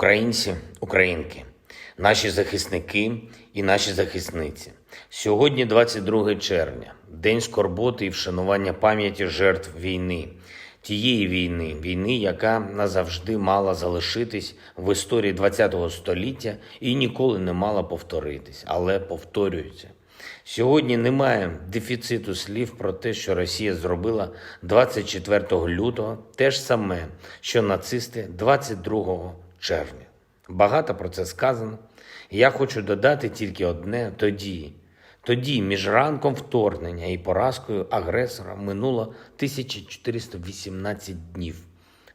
Українці, українки, наші захисники і наші захисниці. Сьогодні 22 червня, день скорботи і вшанування пам'яті жертв війни, тієї війни, війни, яка назавжди мала залишитись в історії ХХ століття і ніколи не мала повторитись, але повторюється. Сьогодні немає дефіциту слів про те, що Росія зробила 24 лютого, те ж саме, що нацисти 22 червня. Багато про це сказано. Я хочу додати тільки одне тоді. Тоді, між ранком вторгнення і поразкою агресора минуло 1418 днів.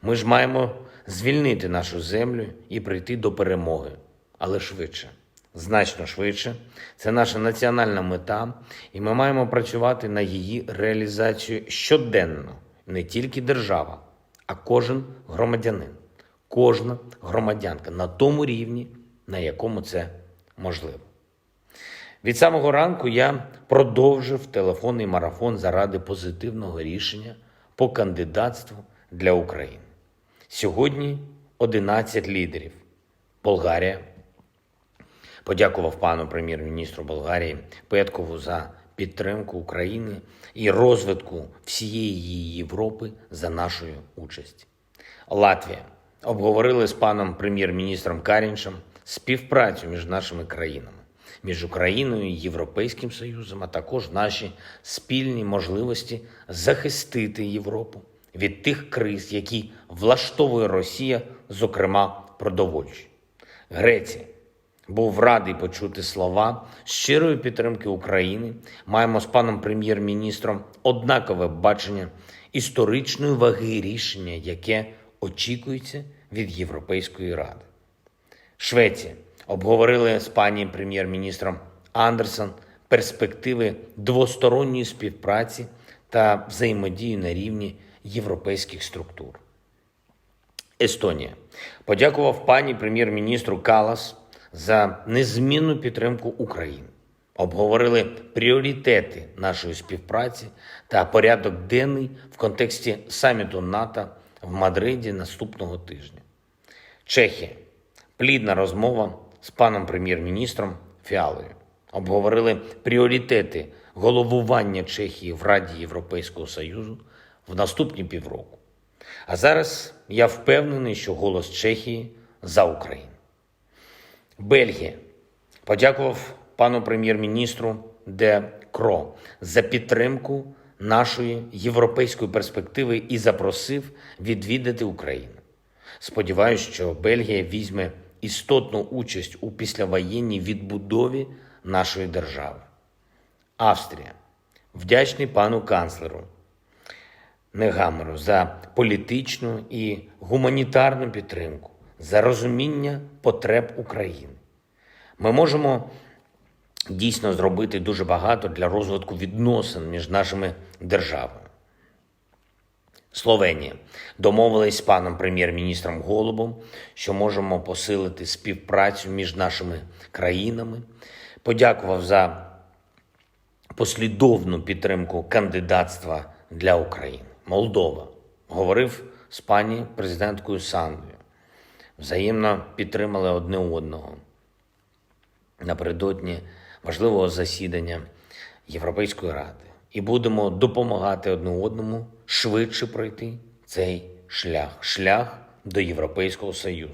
Ми ж маємо звільнити нашу землю і прийти до перемоги, але швидше значно швидше. Це наша національна мета, і ми маємо працювати на її реалізацію щоденно, не тільки держава, а кожен громадянин, кожна громадянка на тому рівні, на якому це можливо. Від самого ранку я продовжив телефонний марафон заради позитивного рішення по кандидатству для України. Сьогодні 11 лідерів. Болгарія, подякував пану прем'єр-міністру Болгарії Петкову за підтримку України і розвитку всієї Європи за нашою участь. Латвія обговорили з паном прем'єр-міністром Карінчем співпрацю між нашими країнами, між Україною Європейським Союзом, а також наші спільні можливості захистити Європу від тих криз, які влаштовує Росія, зокрема продовольчі. Греція був радий почути слова щирої підтримки України. Маємо з паном прем'єр-міністром однакове бачення історичної ваги рішення, яке очікується від Європейської ради. Швеція обговорили з пані прем'єр-міністром Андерсон перспективи двосторонньої співпраці та взаємодії на рівні європейських структур. Естонія подякував пані прем'єр-міністру Калас за незмінну підтримку України. Обговорили пріоритети нашої співпраці та порядок денний в контексті саміту НАТО в Мадриді наступного тижня. Чехія плідна розмова з паном прем'єр-міністром Фіалою. Обговорили пріоритети головування Чехії в Раді Європейського Союзу в наступні півроку. А зараз я впевнений, що голос Чехії за Україну. Бельгія подякував пану прем'єр-міністру Де Кро за підтримку нашої європейської перспективи і запросив відвідати Україну. Сподіваюсь, що Бельгія візьме істотну участь у післявоєнній відбудові нашої держави. Австрія вдячний пану канцлеру Негамеру за політичну і гуманітарну підтримку, за розуміння потреб України. Ми можемо дійсно зробити дуже багато для розвитку відносин між нашими державами. Словенія домовилась з паном прем'єр-міністром Голубом, що можемо посилити співпрацю між нашими країнами. Подякував за послідовну підтримку кандидатства для України. Молдова говорив з пані президенткою Сандою. Взаємно підтримали одне одного напередодні важливого засідання Європейської ради і будемо допомагати одне одному швидше пройти цей шлях шлях до Європейського Союзу.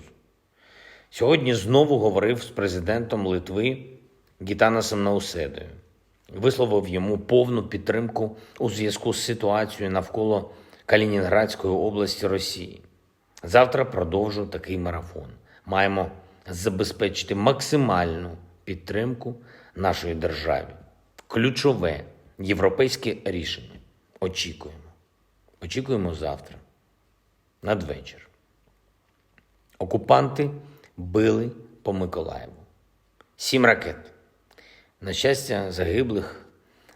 Сьогодні знову говорив з президентом Литви Гітанасом Науседою. Висловив йому повну підтримку у зв'язку з ситуацією навколо Калінінградської області Росії. Завтра продовжу такий марафон. Маємо забезпечити максимальну підтримку нашої державі. Ключове європейське рішення. Очікуємо. Очікуємо завтра. Надвечір. Окупанти били по Миколаєву. Сім ракет. На щастя, загиблих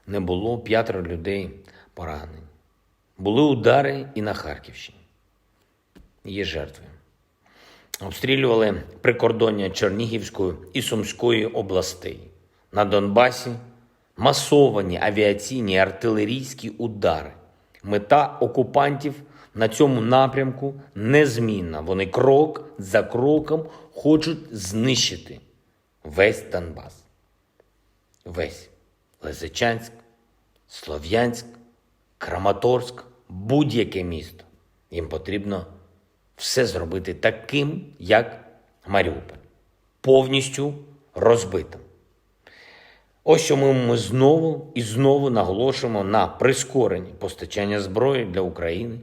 не було, п'ятеро людей поранені. Були удари і на Харківщині. Є жертви. Обстрілювали прикордоння Чернігівської і Сумської областей. На Донбасі масовані авіаційні і артилерійські удари. Мета окупантів на цьому напрямку незмінна. Вони крок за кроком хочуть знищити весь Донбас. Весь Лисичанськ, Слов'янськ, Краматорськ, будь-яке місто. Їм потрібно все зробити таким, як Маріуполь, повністю розбитим. Ось чому ми знову і знову наголошуємо на прискоренні постачання зброї для України.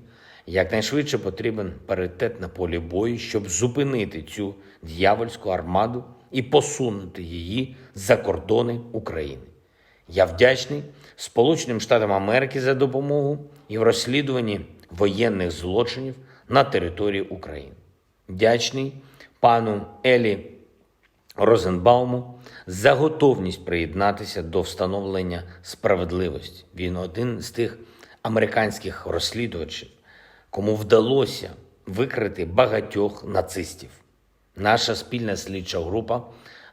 Якнайшвидше потрібен паритет на полі бою, щоб зупинити цю дьявольську армаду і посунути її за кордони України. Я вдячний Сполученим Штатам Америки за допомогу і в розслідуванні воєнних злочинів на території України. Вдячний пану Елі Розенбауму за готовність приєднатися до встановлення справедливості. Він один з тих американських розслідувачів, кому вдалося викрити багатьох нацистів. Наша спільна слідча група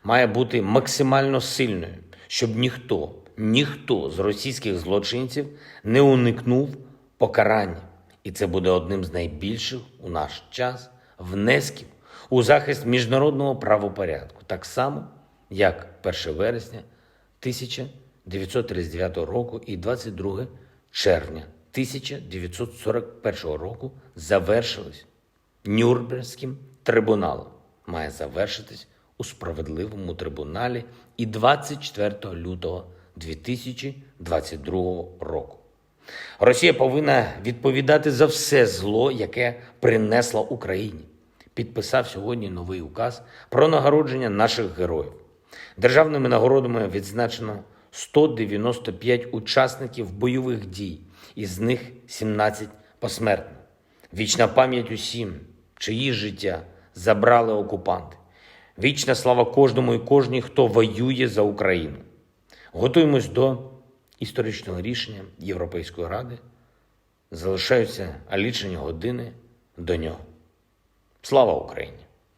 має бути максимально сильною, щоб ніхто, ніхто з російських злочинців не уникнув покарання. І це буде одним з найбільших у наш час внесків у захист міжнародного правопорядку, так само, як 1 вересня 1939 року і 22 червня 1941 року завершились Нюрнберзьким трибуналом. Має завершитись у справедливому трибуналі і 24 лютого 2022 року. Росія повинна відповідати за все зло, яке принесла Україні. Підписав сьогодні новий указ про нагородження наших героїв. Державними нагородами відзначено 195 учасників бойових дій, із них 17 посмертно. Вічна пам'ять усім, чиї життя забрали окупанти. Вічна слава кожному і кожній, хто воює за Україну. Готуємось до історичного рішення Європейської ради. Залишаються лічені години до нього. Слава Україні!